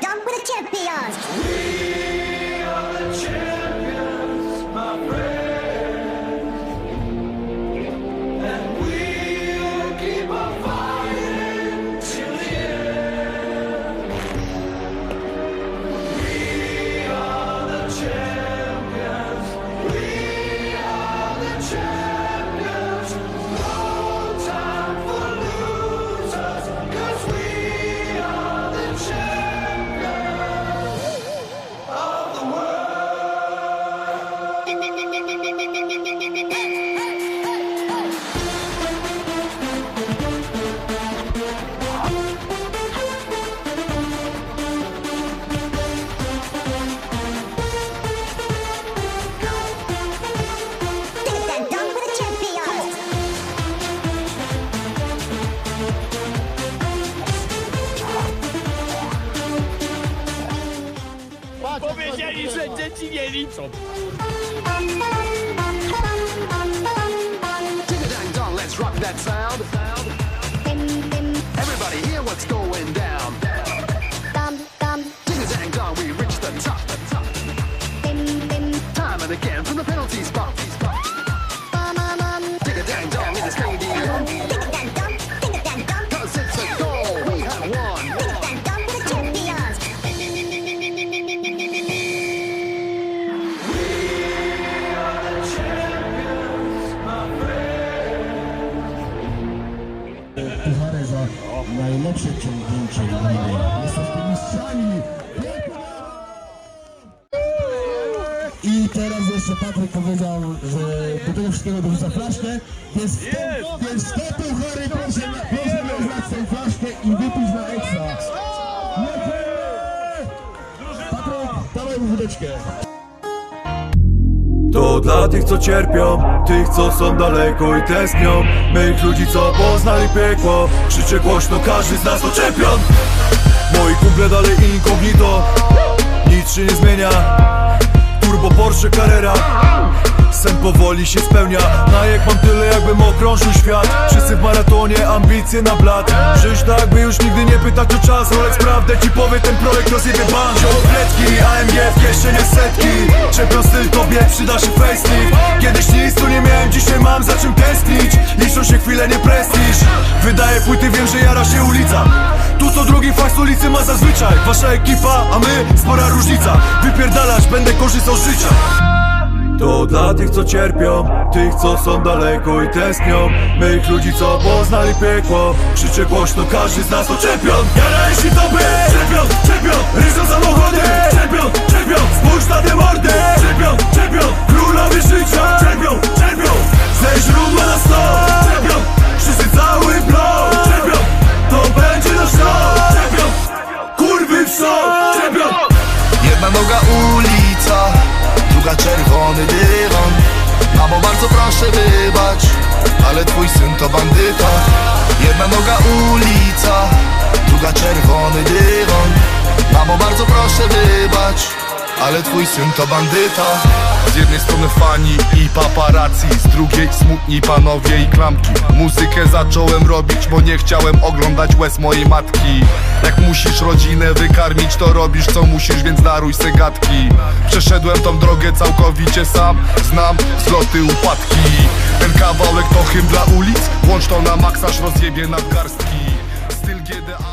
Done with the champions. Wiedzieli, że dzieci nie liczą. Ding dong, let's rock that sound. Everybody hear what's going down. Ding a dang dong, we reach the top. Time and again from the penalty najlepsze ciągnięcie liny. Jesteśmy mistrzami! I teraz jeszcze Patryk powiedział, że do tego wszystkiego dorzuca flaszkę, więc w te, więc w te puchary proszę, proszę rozlać tę flaszkę i wypić na ekstra. Patryk, dawaj mu wódeczkę. To dla tych, co cierpią, tych, co są daleko i tęsknią. Mych ludzi, co poznali piekło. Krzyczę głośno, każdy z nas to czempion Moi kumple dalej incognito Nic się nie zmienia. Turbo Porsche Carrera. Sen powoli się spełnia. Na jak mam tyle jakbym okrążył świat. Wszyscy w maratonie, ambicje na blat. Żyć tak by już nigdy nie pytać o czas. Rolec prawdę ci powie, ten projekt rozjebie ban Zielopletki, AMG w kieszenie setki. Czempion styl tobie, przyda się facelift Kiedyś nic tu nie miałem, dzisiaj mam za czym tęsknić. Liczą się chwile, nie prestiż. Wydaje płyty, wiem, że jara się ulica. Tu co drugi fakt ulicy ma zazwyczaj. Wasza ekipa, a my, spora różnica. Wypierdalać, będę korzystał z życia to dla tych, co cierpią, tych, co są daleko i tęsknią. Mych ludzi, co poznali piekło. Krzyczę głośno, każdy z nas to czempion Jara jeśli to by Czempion, czempion, ryżą samochody Czempion, czempion, spójrz na te mordy czerwony dywan Mamo bardzo proszę wybacz, ale twój syn to bandyta. Jedna noga ulica, druga czerwony dywan Mamo bardzo proszę wybacz, ale twój syn to bandyta. Z jednej strony fani i paparazzi Z drugiej smutni panowie i klamki. Muzykę zacząłem robić, bo nie chciałem oglądać łez mojej matki. Jak musisz rodzinę wykarmić, to robisz co musisz, więc daruj se gadki Przeszedłem tą drogę całkowicie sam Znam wzloty, upadki. Ten kawałek to hymn dla ulic Włącz to na maksaż, rozjebie nadgarstki. Styl GDAW